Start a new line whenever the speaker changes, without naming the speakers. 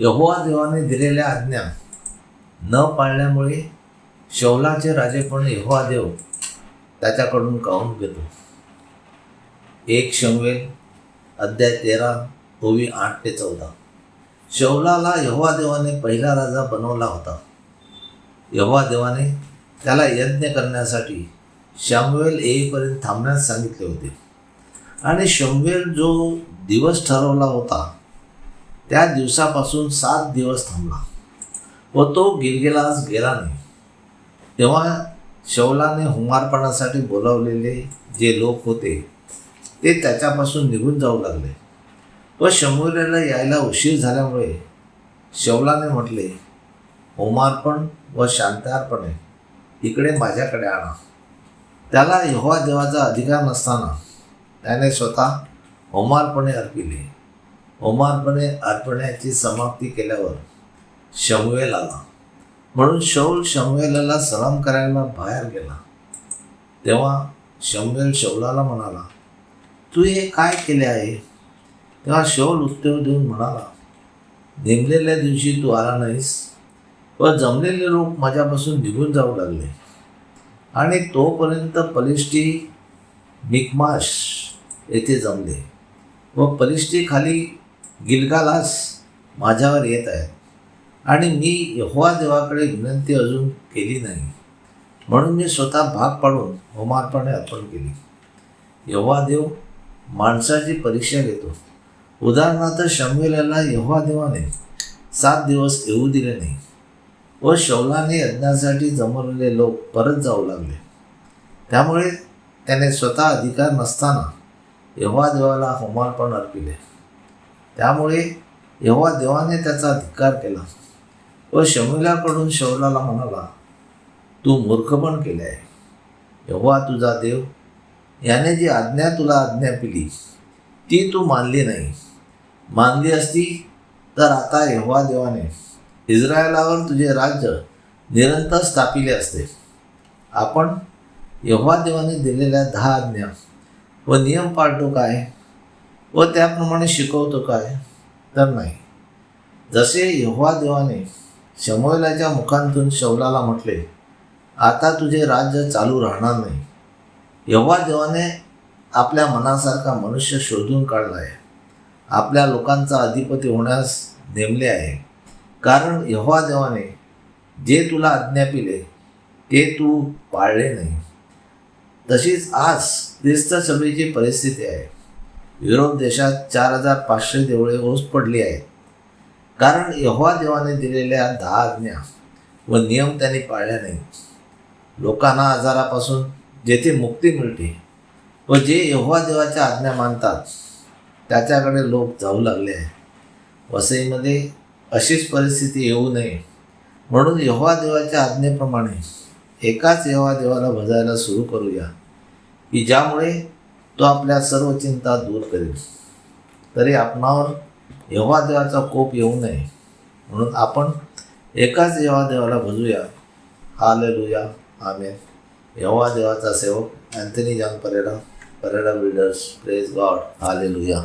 यहोवा देवाने दिलेल्या आज्ञा न पाळल्यामुळे शौलाचे राजेपण यहोवा देव त्याच्याकडून काढून घेतो? एक शमवेल अध्याय तेरा ओवी आठ ते चौदा. शौलाला यहोवा देवाने पहिला राजा बनवला होता. यहोवा देवाने त्याला यज्ञ करण्यासाठी शमवेल येईपर्यंत थांबण्यास सांगितले होते. आणि शमवेल जो दिवस ठरवला होता त्या दिवसापासून सात दिवस थांबला. व तो गिलगिलास गेला नाही. तेव्हा शौलाने हुमारपणासाठी बोलावलेले जे लोक होते ते त्याच्यापासून निघून जाऊ लागले. व शंभूराला यायला उशीर झाल्यामुळे शौलाने म्हटले होमार्पण व शांतार्पणे इकडे माझ्याकडे आणा. त्याला यहोवा देवाचा अधिकार नसताना त्याने स्वतः होमार्पणे अर्पिले. होमार्पणे अर्पण्याची समाप्ती केल्यावर शमुएल आला. म्हणून शौल शमुएलला सलाम करायला बाहेर गेला. तेव्हा शमुएल शौलाला म्हणाला तू हे काय केले आहे? तेव्हा शौल उत्तर देऊन म्हणाला नेमलेल्या दिवशी तू आला नाहीस व जमलेले लोक माझ्यापासून निघून जाऊ लागले. आणि तोपर्यंत पलिष्टी मिकमाश येथे जमले व पलिष्टीखाली गिलगालास माझ्यावर येत आहे. आणि मी यहोवा देवाकडे विनंती अजून केली नाही. म्हणून मी स्वतः भाग पाडून होमार्पणे अर्पण केली. यहोवा देव माणसाची परीक्षा घेतो. उदाहरणार्थ शमवेलाला यहोवा देवाने सात दिवस येऊ दिले नाही व शौलाने यज्ञासाठी जमवलेले लोक परत जाऊ लागले. त्यामुळे त्याने स्वतः अधिकार नसताना यहोवा देवाला होमार्पण अर्पिले. त्यामुळे यहोवा देवाने त्याचा धिक्कार केला. व शमिलाकडून शौलाला म्हणाला तू मूर्खपण केले आहे एव्हा तुझा देव याने जी आज्ञा तुला आज्ञा पिली ती तू मानली नाही. मानली असती तर आता यहोवा देवाने इस्रायलावर तुझे राज्य निरंतर स्थापिले असते. आपण यव्हा देवाने दिलेल्या दहा आज्ञा व नियम पाळतो काय? व त्याप्रमाणे शिकवतो काय? तर नाही. जसे यहोवा देवाने शमोलाच्या मुखांतून शौलाला म्हटले आता तुझे राज्य चालू राहणार नाही. यहोवा देवाने आपल्या मनासारखा मनुष्य शोधून काढला आहे आपल्या लोकांचा अधिपती होण्यास नेमले आहे. कारण यहोवा देवाने जे तुला आज्ञा पिले ते तू पाळले नाही. तशीच आज ख्रिस्त सभेची परिस्थिती आहे. युरोप देशात चार हजार पाचशे देवळे ओस पडली आहेत. कारण यहोवा देवाने दिलेल्या दहा आज्ञा व नियम त्यांनी पाळल्या नाहीत. लोकांना आजारापासून जेथे मुक्ती मिळते व जे यहोवा देवाच्या आज्ञा मानतात त्याच्याकडे लोक जाऊ लागले आहे वसईमध्ये अशीच परिस्थिती येऊ नये म्हणून यहोवा देवाच्या आज्ञेप्रमाणे एकाच यहोवा देवाला भजायला सुरू करूया की ज्यामुळे तो आपल्या सर्व चिंता दूर करेल. तरी आपणावर यहोवा देवाचा कोप येऊ नये म्हणून आपण एकाच यहोवा देवाला भजूया हालेलुया. आमेन. यहोवा देवाचा सेवक Anthony John परेडा परेडा builders. Praise God hallelujah.